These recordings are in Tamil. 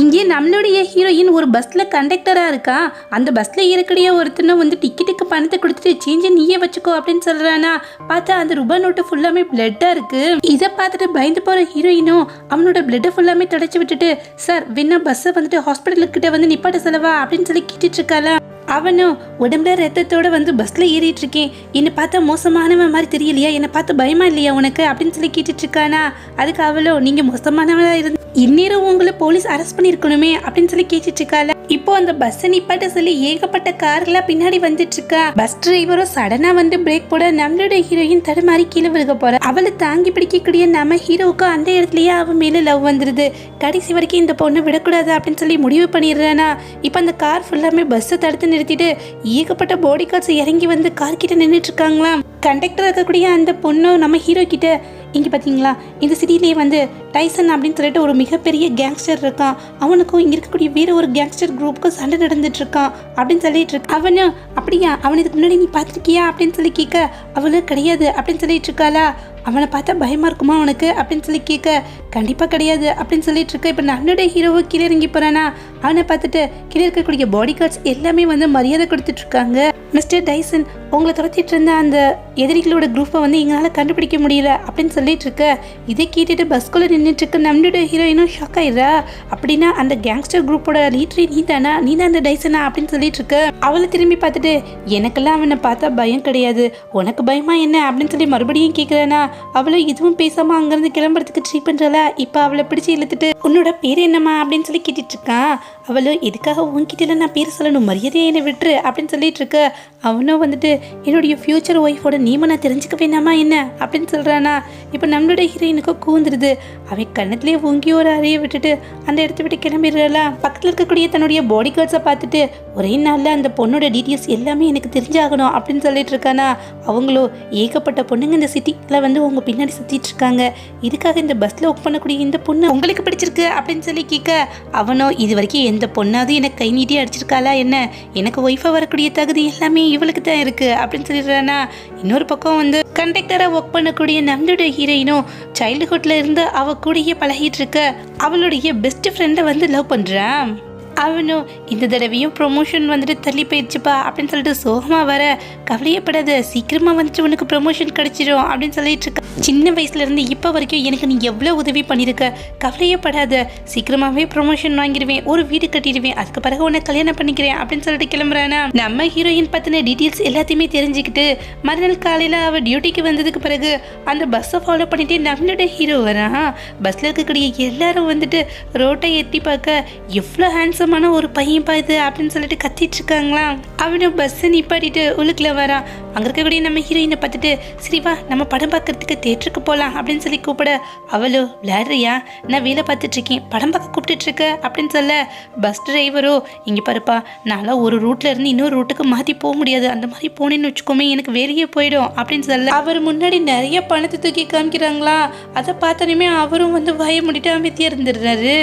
இங்கே நம்மளுடைய ஹீரோயின் ஒரு பஸ்ல கண்டக்டரா இருக்கா? அந்த பஸ்ல இருக்கக்கூடிய ஒருத்தனை வந்து டிக்கெட்டுக்கு பணத்தை கொடுத்துட்டு சேஞ்சு நீயே வச்சுக்கோ அப்படின்னு சொல்றானா. பார்த்தா அந்த ரூபா நோட்டு ஃபுல்லாமே பிளட்டா இருக்கு. இதை பார்த்துட்டு பயந்து போற ஹீரோயினும் அவனோட பிளட்டை ஃபுல்லாமே தொடச்சி விட்டுட்டு சார் வேணா பஸ்ஸை வந்துட்டு ஹாஸ்பிட்டலுக்கிட்ட வந்து நிப்பாட்ட செலவா? அப்படின்னு சொல்லி கேட்டுட்டு அவனும் உடம்புல ரத்தத்தோட வந்து பஸ்ல ஏறிட்டு இருக்கேன் என்னை பார்த்தா மோசமானவன் மாதிரி தெரியலையா? என்னை பார்த்து பயமா இல்லையா உனக்கு? அப்படின்னு சொல்லி கேட்டுட்டு இருக்கானா அதுக்கு அவளோ நீங்க மோசமானவளா இருந்து இந்நேரம் உங்களை போலீஸ் அரெஸ்ட் பண்ணிருக்கணுமே அப்படின்னு சொல்லி கேட்டுட்டு இருக்கால இப்போ அந்த பஸ் நிப்பாட்ட சொல்லி ஏகப்பட்ட கார்லாம் பின்னாடி வந்துட்டு இருக்கா பஸ் டிரைவரும் சடனா வந்து பிரேக் போட நம்மளோட ஹீரோயின் தடுமாறி கீழே விழுக போற. அவளை தாங்கி பிடிக்கக்கூடிய நம்ம ஹீரோவுக்கு அந்த இடத்துலயே அவன் மேல லவ் வந்துருது. கடைசி வரைக்கும் இந்த பொண்ணை விடக்கூடாது அப்படின்னு சொல்லி முடிவு பண்ணிடுறானா. இப்போ அந்த கார் ஃபுல்லாமே பஸ்ஸை தடுத்து நிறுத்திட்டு ஏகப்பட்ட பாடி கார்ஸ் இறங்கி வந்து கார் கிட்ட நின்றுட்டு இருக்காங்களாம். கண்டக்டர் இருக்கக்கூடிய அந்த பொண்ணும் நம்ம ஹீரோ கிட்ட இங்கே பார்த்தீங்களா இந்த சிட்டிலேயே வந்து டைசன் அப்படின்னு சொல்லிட்டு ஒரு மிகப்பெரிய கேங்ஸ்டர் இருக்கான். அவனுக்கும் இங்கே இருக்கக்கூடிய வேற ஒரு கேங்ஸ்டர் குரூப்புக்கும் சண்டை நடந்துட்டு இருக்கான் அப்படின்னு சொல்லிட்டு இருக்கு அவனும் அப்படியா? அவன் இதுக்கு முன்னாடி நீ பார்த்துருக்கியா அப்படின்னு சொல்லி கேட்க அவளும் கிடையாது அப்படின்னு சொல்லிட்டு இருக்காளா? அவனை பார்த்தா பயமாக இருக்குமா அவனுக்கு அப்படின்னு சொல்லி கேட்க கண்டிப்பாக கிடையாது அப்படின்னு சொல்லிட்டு இருக்க இப்போ நன்னுடைய ஹீரோவை கீழே இறங்கி போகிறானா அவனை பார்த்துட்டு கீழே இருக்கக்கூடிய பாடி கார்ட்ஸ் எல்லாமே வந்து மரியாதை கொடுத்துட்ருக்காங்க மிஸ்டர் டைசன் உங்களை துரத்திட்டு இருந்த அந்த எதிரிகளோட குரூப்பை வந்து எங்களால் கண்டுபிடிக்க முடியல அப்படின்னு சொல்லிட்டு இருக்க. இதை கேட்டுட்டு பஸ்குள்ளே நின்றுட்டு இருக்க நம்மளோட ஹீரோயினும் ஷாக் ஆயிடுறா. அப்படின்னா அந்த கேங்ஸ்டர் குரூப்போட லீட்ரி நீ தானா? நீ தான் அந்த டைசனா? அப்படின்னு சொல்லிட்டு இருக்க. அவளை திரும்பி பார்த்துட்டு எனக்கெல்லாம் அவனை பார்த்தா பயம் கிடையாது. உனக்கு பயமா என்ன? அப்படின்னு சொல்லி மறுபடியும் கேட்குறானா அவளும் எதுவும் பேசாம அங்கேருந்து கிளம்புறதுக்கு ட்ரீ பண்ணுறல இப்போ அவளை பிடிச்சி இழுத்துட்டு உன்னோட பேர் என்னம்மா? அப்படின்னு சொல்லி கேட்டுட்டு இருக்கான். அவளும் எதுக்காக உன்கிட்ட நான் பேர் சொல்லணும்? மரியாதையை என்னை விட்டுரு. அப்படின்னு சொல்லிட்டு இருக்க. அவனும் வந்துட்டு என்னுடைய ஃப்யூச்சர் ஒய்ஃபோட நீமை நான் தெரிஞ்சுக்க வேணாமா என்ன? அப்படின்னு சொல்கிறானா இப்போ நம்மளுடைய ஹீரோயினுக்கும் கூந்துருது. அவன் கண்ணத்துலேயே ஓங்கி ஒரு அறையை விட்டுட்டு அந்த இடத்த விட்டு கிளம்பிடுறா பக்கத்தில் இருக்கக்கூடிய தன்னுடைய பாடி கார்ட்ஸை பார்த்துட்டு ஒரே நாளில் அந்த பொண்ணோட டீட்டெயில்ஸ் எல்லாமே எனக்கு தெரிஞ்சாகணும் அப்படின்னு சொல்லிட்டு இருக்கானா. அவங்களோ ஏகப்பட்ட பொண்ணுங்க இந்த சிட்டியில் வந்து உங்கள் பின்னாடி சுற்றிட்டு இருக்காங்க. இதுக்காக இந்த பஸ்ஸில் ஒர்க் பண்ணக்கூடிய இந்த பொண்ணு உங்களுக்கு பிடிச்சிருக்கு அப்படின்னு சொல்லி கேட்க அவனோ இது வரைக்கும் எந்த பொண்ணாவது எனக்கு கை நீட்டி அடிச்சிருக்காளா என்ன? எனக்கு ஒய்ஃபாக வரக்கூடிய தகுதி எல்லாமே இவளுக்கு தான் இருக்கு அப்படின்னு சொல்லிடுறானா. இன்னொரு பக்கம் வந்து கண்டக்டராக ஒர்க் பண்ணக்கூடிய நம்மளுடைய ஹீரோயினும் சைல்டுஹுட்ல இருந்து அவ கூடயே பழகிட்டு இருக்க அவளுடைய பெஸ்ட் ஃப்ரெண்டை வந்து லவ் பண்ணுறான் அவனும் இந்த தடவையும் ப்ரொமோஷன் வந்துட்டு தள்ளி போயிடுச்சுப்பா அப்படின்னு சொல்லிட்டு சோகமாக வர கவலையப்படாத சீக்கிரமாக வந்துட்டு உனக்கு ப்ரொமோஷன் கிடச்சிடும் அப்படின்னு சொல்லிட்டு இருக்க. சின்ன வயசுலேருந்து இப்போ வரைக்கும் எனக்கு நீ எவ்வளோ உதவி பண்ணியிருக்க கவலையப்படாத சீக்கிரமாகவே ப்ரொமோஷன் வாங்கிடுவேன் ஒரு வீடு கட்டிடுவேன் அதுக்கு பிறகு உன்னை கல்யாணம் பண்ணிக்கிறேன் அப்படின்னு சொல்லிட்டு கிளம்புறானா? நம்ம ஹீரோயின் பற்றின டீட்டெயில்ஸ் எல்லாத்தையுமே தெரிஞ்சுக்கிட்டு மறுநாள் காலையில் அவள் டியூட்டிக்கு வந்ததுக்கு பிறகு அந்த பஸ்ஸை ஃபாலோ பண்ணிட்டு நம்மளோட ஹீரோ வரான். பஸ்ஸில் இருக்கக்கூடிய எல்லாரும் வந்துட்டு ரோட்டை எட்டி பார்க்க எவ்வளோ ஹேண்ட்ஸ் மோசமான ஒரு பையன் பா இது அப்படின்னு சொல்லிட்டு கத்திட்டு இருக்காங்களா? அவனும் பஸ்ஸை நிப்பாட்டிட்டு உள்ளுக்குள்ள வரான் அங்கே இருக்கக்கூடிய நம்ம ஹீரோயினை பார்த்துட்டு சரிவா நம்ம படம் பார்க்கறதுக்கு தேட்டருக்கு போகலாம் அப்படின்னு சொல்லி கூப்பிட அவளோ விளையாடுறியா? நான் வேலை பார்த்துட்டு இருக்கேன். படம் பார்க்க கூப்பிட்டுட்டு இருக்க அப்படின்னு சொல்ல பஸ் டிரைவரோ இங்கே பாருப்பா. நான்லாம் ஒரு ரூட்ல இருந்து இன்னொரு ரூட்டுக்கு மாற்றி போக முடியாது. அந்த மாதிரி போனேன்னு வச்சுக்கோமே எனக்கு வெளியே போயிடும் அப்படின்னு சொல்ல அவர் முன்னாடி நிறைய பணத்தை தூக்கி காமிக்கிறாங்களா? அதை பார்த்தோன்னே அவரும் வந்து வாய முடிட்டு அமைதியாக இருந்துடுறாரு.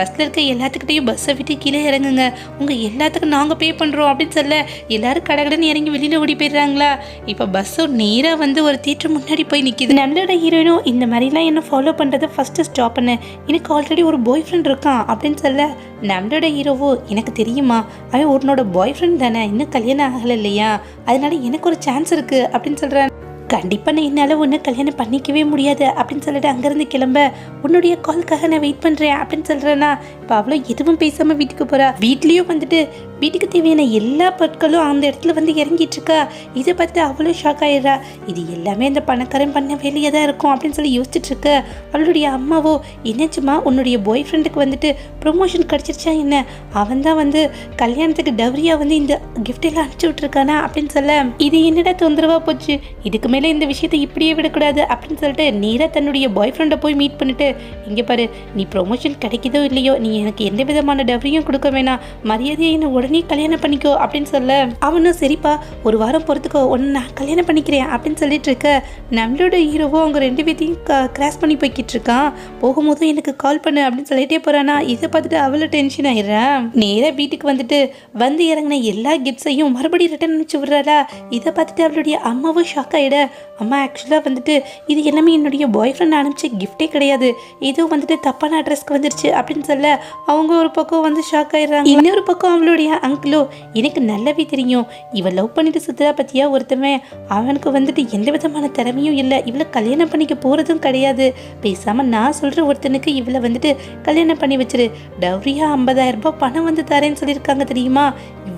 பஸ்ஸில் இருக்க எல்லாத்துக்கிட்டையும் பஸ்ஸை விட்டு கீழே இறங்குங்க. உங்கள் எல்லாத்துக்கும் நாங்கள் பே பண்ணுறோம் அப்படின்னு சொல்ல எல்லாரும் கடகடன்னு இறங்கி வெளியில் ஓடி போயிடுறாங்களா? இப்போ பஸ்ஸும் நேராக வந்து ஒரு தியேட்டர் முன்னாடி போய் நிற்கிது நம்மளோட ஹீரோயினும் இந்த மாதிரிலாம் என்ன ஃபாலோ பண்ணுறதை ஃபஸ்ட்டு ஸ்டாப் பண்ணு. எனக்கு ஆல்ரெடி ஒரு பாய் ஃப்ரெண்ட் இருக்கான் அப்படின்னு சொல்ல நம்மளோட ஹீரோவோ எனக்கு தெரியுமா? அவன் உன்னோட பாய் ஃப்ரெண்ட் தானே இன்னும் கல்யாணம் ஆகலை இல்லையா? அதனால எனக்கு ஒரு சான்ஸ் இருக்குது அப்படின்னு சொல்கிறேன் கண்டிப்பாக நான் என்னால் ஒன்று கல்யாணம் பண்ணிக்கவே முடியாது அப்படின்னு சொல்லிட்டு அங்கேருந்து கிளம்ப உன்னுடைய கால்க்காக நான் வெயிட் பண்ணுறேன் அப்படின்னு சொல்கிறேன்னா இப்போ அவ்வளோ எதுவும் பேசாமல் வீட்டுக்கு போகிறா வீட்லேயும் வந்துட்டு வீட்டுக்கு தேவையான எல்லா பொருட்களும் அந்த இடத்துல வந்து இறங்கிட்டு இருக்கா இதை பார்த்து அவ்வளோ ஷாக் ஆயிடுறா. இது எல்லாமே அந்த பணக்காரன் பண்ண வேலையாக தான் இருக்கும் அப்படின்னு சொல்லி யோசிச்சுட்டு இருக்க அவளுடைய அம்மாவோ என்னச்சுமா உன்னுடைய பாய் ஃப்ரெண்டுக்கு வந்துட்டு ப்ரொமோஷன் கிடச்சிருச்சா என்ன? அவன் தான் வந்து கல்யாணத்துக்கு டவரியாக வந்து இந்த கிஃப்ட் எல்லாம் அனுப்பிச்சு விட்ருக்கானா அப்படின்னு சொல்ல இது என்னடா தொந்தரவா போச்சு? இதுக்கு மேலே இந்த விஷயத்தை இப்படியே விடக்கூடாது. அப்படின்னு சொல்லிட்டு நேராக தன்னுடைய பாய் ஃப்ரெண்டை போய் மீட் பண்ணிட்டு இங்கே பாரு நீ ப்ரொமோஷன் கிடைக்குதோ இல்லையோ? நீ எனக்கு எந்த விதமான டவரியும் கொடுக்க வேணாம். மரியாதையை என்னை உடனே கல்யாணம் பண்ணிக்கோ அப்படின்னு சொல்ல அவனும் சரிப்பா ஒரு வாரம் பொறுத்துக்கோ ஒன்று நான் கல்யாணம் பண்ணிக்கிறேன் அப்படின்னு சொல்லிட்டு இருக்க நம்மளோட ஹீரோவோ அவங்க ரெண்டு பேத்தையும் கிராஸ் பண்ணி போய்கிட்டு இருக்கான். போகும்போது எனக்கு கால் பண்ணு அப்படின்னு சொல்லிட்டே போறானா. இதை பார்த்துட்டு அவ்வளோ டென்ஷன் ஆயிடுறான் நேராக வீட்டுக்கு வந்துட்டு வந்து இறங்கின எல்லா கிஃப்ட்ஸையும் மறுபடியும் ரிட்டர்ன் அனுப்பிச்சு விடுறாளா? இதை பார்த்துட்டு அவளுடைய அம்மாவும் ஷாக் ஆகிட அம்மா ஆக்சுவலாக வந்துட்டு இது எல்லாமே என்னுடைய பாய் ஃப்ரெண்ட் அனுப்பிச்ச கிஃப்டே கிடையாது. இதுவும் வந்துட்டு தப்பான அட்ரஸ்க்கு வந்துருச்சு அப்படின்னு சொல்ல அவங்க ஒரு பக்கம் வந்து ஷாக் ஆயிடுறாங்க. இன்னொரு பக்கம் அவளுடைய அங்கிளோ எனக்கு நல்லாவே தெரியும். இவள் லவ் பண்ணிட்டு சுத்துறா பத்தியா ஒருத்தவன் அவனுக்கு வந்துட்டு எந்த விதமான திறமையும் இல்லை. இவளை கல்யாணம் பண்ணிக்க போகிறதும் கிடையாது. பேசாமல் நான் சொல்கிற ஒருத்தனுக்கு இவளை வந்துட்டு கல்யாணம் பண்ணி வச்சிரு. டவுரியா ஐம்பதாயிரம் ரூபாய் பணம் வந்து தரேன்னு சொல்லியிருக்காங்க தெரியுமா?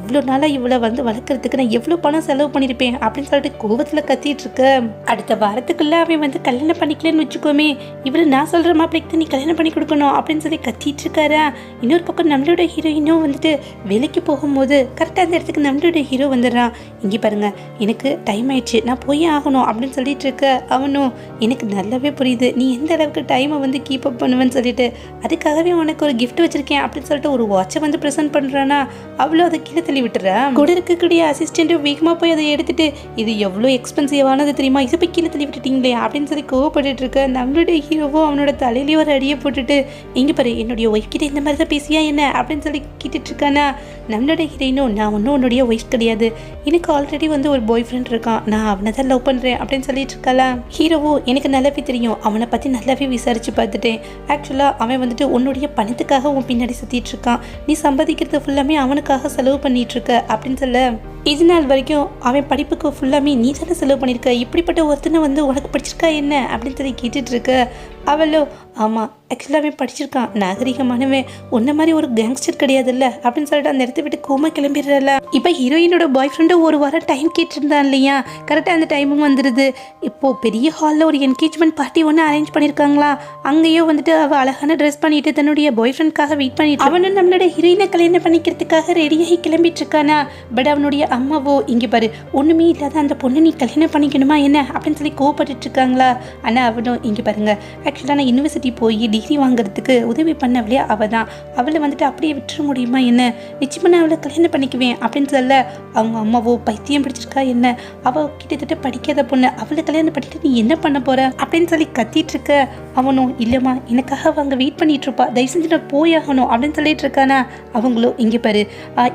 இவ்வளோ நாளாக இவ்வளோ வந்து வளர்க்குறதுக்கு நான் எவ்வளோ பணம் செலவு பண்ணியிருப்பேன் அப்படின்னு சொல்லிட்டு கோவத்தில் கத்திட்டு இருக்க. அடுத்த வாரத்துக்குள்ளே அவன் வந்து கல்யாணம் பண்ணிக்கலன்னு வச்சுக்கோமே. இவ்வளோ நான் சொல்கிற மாப்பிள்ளைக்கு தான் நீ கல்யாணம் பண்ணி கொடுக்கணும் அப்படின்னு சொல்லி கத்திட்டு இருக்காரா? இன்னொரு பக்கம் நம்மளோட ஹீரோயினும் வந்துட்டு வேலைக்கு போகும்போது கரெக்டாக அந்த இடத்துக்கு நம்மளோட ஹீரோ வந்துடுறான். இங்கே பாருங்க எனக்கு டைம் ஆயிடுச்சு நான் போய் ஆகணும் அப்படின்னு சொல்லிட்டு இருக்க அவனும் எனக்கு நல்லாவே புரியுது நீ எந்த அளவுக்கு டைமை வந்து கீப் அப் பண்ணுவேன்னு சொல்லிட்டு அதுக்காகவே உனக்கு ஒரு கிஃப்ட் வச்சுருக்கேன் அப்படின்னு சொல்லிட்டு ஒரு வாட்சை வந்து ப்ரெசென்ட் பண்ணுறானா அவ்வளோ அதை கீழே பண்ணி விட்டுறேன். கூட இருக்கக்கூடிய அசிஸ்டண்ட்டும் வேகமாக போய் அதை எடுத்துட்டு இது எவ்வளோ எக்ஸ்பென்சிவானது தெரியுமா? இதை போய் கீழே தள்ளி விட்டுட்டீங்களே அப்படின்னு சொல்லி கோவப்பட்டு இருக்க நம்மளுடைய ஹீரோவும் அவனோட தலையிலேயே ஒரு அடியை போட்டுட்டு இங்கே பாரு என்னுடைய ஒய்ஃப் கிட்ட இந்த மாதிரி தான் பேசியா என்ன? அப்படின்னு சொல்லி கேட்டுட்டு இருக்கானா? நம்மளோட ஹீரோயினும் நான் ஒன்றும் உன்னுடைய ஒய்ஃப் கிடையாது. எனக்கு ஆல்ரெடி வந்து ஒரு பாய் ஃப்ரெண்ட் இருக்கான். நான் அவனை தான் லவ் பண்ணுறேன் அப்படின்னு சொல்லிட்டு இருக்காளா? ஹீரோவோ எனக்கு நல்லாவே தெரியும். அவனை பற்றி நல்லாவே விசாரிச்சு பார்த்துட்டேன். ஆக்சுவலாக அவன் வந்துட்டு உன்னுடைய பணத்துக்காக உன் பின்னாடி சுற்றிட்டு இருக்கான். நீ சம்பாதிக்கிறது ஃபுல்லாமே அவனுக்காக செலவு பண்ணிட்டு இருக்க அப்படின்னு சொல்ல. இது நாள் வரைக்கும் அவன் படிப்புக்கு ஃபுல்லாமே நீ தானே செலவு பண்ணியிருக்க இப்படிப்பட்ட ஒருத்தனை வந்து உனக்கு பிடிச்சிருக்கா என்ன? அப்படின்னு சொல்லி கேட்டுட்டு இருக்க. அவளோ ஆமாம் ஆக்சுவலாக அவன் படிச்சிருக்கான். நாகரிகமானவன். உன்ன மாதிரி ஒரு கேங்ஸ்டர் கிடையாதுல்ல? அப்படின்னு சொல்லிட்டு அந்த இடத்த விட்டு கோமா கிளம்பிடுறல இப்போ ஹீரோயினோட பாய் ஃப்ரெண்டும் ஒரு வாரம் டைம் கேட்டிருந்தான் இல்லையா? கரெக்டாக அந்த டைமும் வந்துடுது இப்போ பெரிய ஹாலில் ஒரு என்கேஜ்மெண்ட் பார்ட்டி ஒன்று அரேஞ்ச் பண்ணியிருக்காங்களா அங்கேயோ வந்துட்டு அவள் அழகான ட்ரெஸ் பண்ணிட்டு தன்னுடைய பாய் ஃப்ரெண்ட்காக வெயிட் பண்ணிட்டு அவனும் நம்மளோட ஹீரோயினை கல்யாணம் பண்ணிக்கிறதுக்காக ரெடியாகி கிளம்பிட்டு இருக்கானா பட் அவனுடைய அம்மாவோ இங்கே பாரு ஒன்றுமே இல்லாத அந்த பொண்ணு நீ கல்யாணம் பண்ணிக்கணுமா என்ன? அப்படின்னு சொல்லி கோவப்பட்டுட்டு இருக்காங்களா? ஆனால் அவனும் இங்கே பாருங்க ஆக்சுவலாக நான் யூனிவர்சிட்டி போய் டிகிரி வாங்குறதுக்கு உதவி பண்ணவளே அவள் தான் அவளை வந்துட்டு அப்படியே விட்டுற முடியுமா என்ன? நிச்சயமாக நான் அவளை கல்யாணம் பண்ணிக்குவேன் அப்படின்னு சொல்ல அவங்க அம்மாவோ பைத்தியம் பிடிச்சிருக்கா என்ன? அவள் கிட்டத்தட்ட படிக்காத பொண்ணு. அவளை கல்யாணம் பண்ணிட்டு நீ என்ன பண்ண போகிற அப்படின்னு சொல்லி கத்திட்டு இருக்க அவனும் இல்லைம்மா எனக்காக அவங்க வெயிட் பண்ணிட்டு இருப்பா. தயவு செஞ்சு நான் போயாகணும் அப்படின்னு சொல்லிட்டு இருக்கானா? அவங்களும் இங்கே பாரு.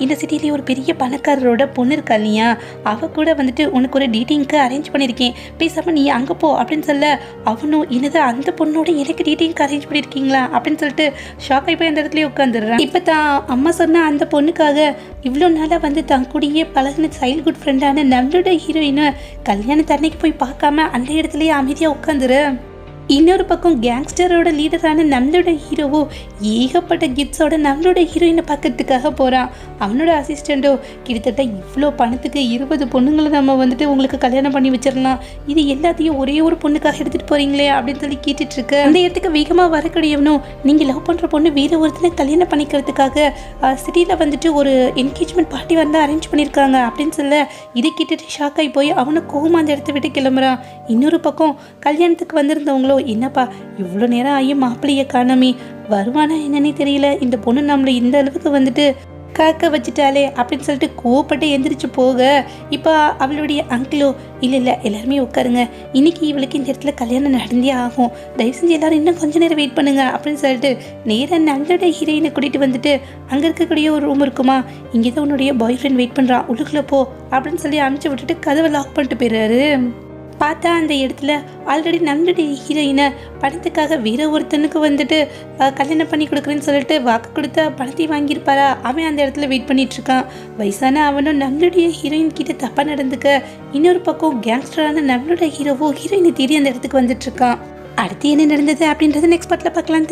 இந்த சிட்டிலேயே ஒரு பெரிய பணக்காரரோட பொண்ணு இருக்கா இல்லையா? அவள் கூட வந்துட்டு உனக்கு ஒரு டீட்டிங்க்கு அரேஞ்ச் பண்ணியிருக்கேன் பேசாமல் நீ அங்கே போ அப்படின்னு சொல்ல அவனும் என்னதான் அந்த பொண்ணு அவளோட எனக்கு டீட்டிங்க்கு அரேஞ்ச் பண்ணியிருக்கீங்களா அப்படின்னு சொல்லிட்டு ஷாக் ஆகி போய் அந்த இடத்துலயே உட்காந்துடுறான் இப்போ தான் அம்மா சொன்ன அந்த பொண்ணுக்காக இவ்வளோ நாளாக வந்து தன் கூடயே பழகின சைல்ட் குட் ஃப்ரெண்டான நம்மளோட ஹீரோயினை கல்யாணத்து அன்னைக்கு போய் பார்க்காம அந்த இடத்துலயே அமைதியாக உட்காந்துரு இன்னொரு பக்கம் கேங்ஸ்டரோட லீடரான நம்மளோட ஹீரோவோ ஏகப்பட்ட கிட்ஸோட நம்மளோட ஹீரோயினை பார்க்கறதுக்காக போகிறான் அவனோட அசிஸ்டண்ட்டோ கிட்டத்தட்ட இவ்வளோ பணத்துக்கு இருபது பொண்ணுங்களை நம்ம வந்துட்டு உங்களுக்கு கல்யாணம் பண்ணி வச்சிடலாம். இது எல்லாத்தையும் ஒரே ஒரு பொண்ணுக்காக எடுத்துகிட்டு போகிறீங்களே அப்படின்னு சொல்லி கேட்டுட்ருக்கு அந்த இடத்துக்கு வேகமாக வரக்கூடியவனும் நீங்கள் லவ் பண்ணுற பொண்ணு வேறு ஒருத்தனை கல்யாணம் பண்ணிக்கிறதுக்காக சிட்டியில் வந்துட்டு ஒரு என்கேஜ்மெண்ட் பார்ட்டி வந்து அரேஞ்ச் பண்ணியிருக்காங்க அப்படின்னு சொல்ல இதை கேட்டுட்டு ஷாக் ஆகி போய் அவனை கோவமா அந்த இடத்த விட்டு கிளம்புறான். இன்னொரு பக்கம் கல்யாணத்துக்கு வந்திருந்தவங்களும் வந்திருந்தவங்களோ என்னப்பா இவ்வளோ நேரம் ஆகியும் மாப்பிள்ளைய காணாமே. வருவானா என்னன்னே தெரியல. இந்த பொண்ணு நம்மளை இந்த அளவுக்கு வந்துட்டு காக்க வச்சுட்டாலே அப்படின்னு சொல்லிட்டு கோவப்பட்டு எந்திரிச்சு போக. இப்போ அவளுடைய அங்கிளோ இல்லை இல்லை எல்லாருமே உட்காருங்க. இன்னைக்கு இவளுக்கு இந்த இடத்துல கல்யாணம் நடந்தே ஆகும். தயவு செஞ்சு எல்லாரும் இன்னும் கொஞ்ச நேரம் வெயிட் பண்ணுங்க அப்படின்னு சொல்லிட்டு நேராக நம்மளோட ஹீரோயினை கூட்டிகிட்டு வந்துட்டு அங்கே இருக்கக்கூடிய ஒரு ரூம் இருக்குமா? இங்கே தான் உன்னுடைய பாய் ஃப்ரெண்ட் வெயிட் பண்ணுறான் உள்ளுக்குள்ளே போ அப்படின்னு சொல்லி அனுப்பிச்சு விட்டுட்டு கதவை லாக் பண்ணிட்டு போயிடுறாரு. பார்த்தா அந்த இடத்துல ஆல்ரெடி நம்மளுடைய ஹீரோயினை பணத்துக்காக வேற ஒருத்தனுக்கு வந்துட்டு கல்யாணம் பண்ணி கொடுக்குறேன்னு சொல்லிட்டு வாக்கு கொடுத்தா பணத்தை வாங்கியிருப்பாரா அவன் அந்த இடத்துல வெயிட் பண்ணிகிட்ருக்கான் வயசான அவனும் நம்மளுடைய ஹீரோயின் கிட்ட தப்பாக நடந்துக்க இன்னொரு பக்கம் கேங்ஸ்டரான நம்மளோட ஹீரோவோ ஹீரோயினை தேடி அந்த இடத்துக்கு வந்துட்டுருக்கான். அடுத்து என்ன நடந்தது அப்படின்றத நெக்ஸ்ட் பார்ட்டில் பார்க்கலாம்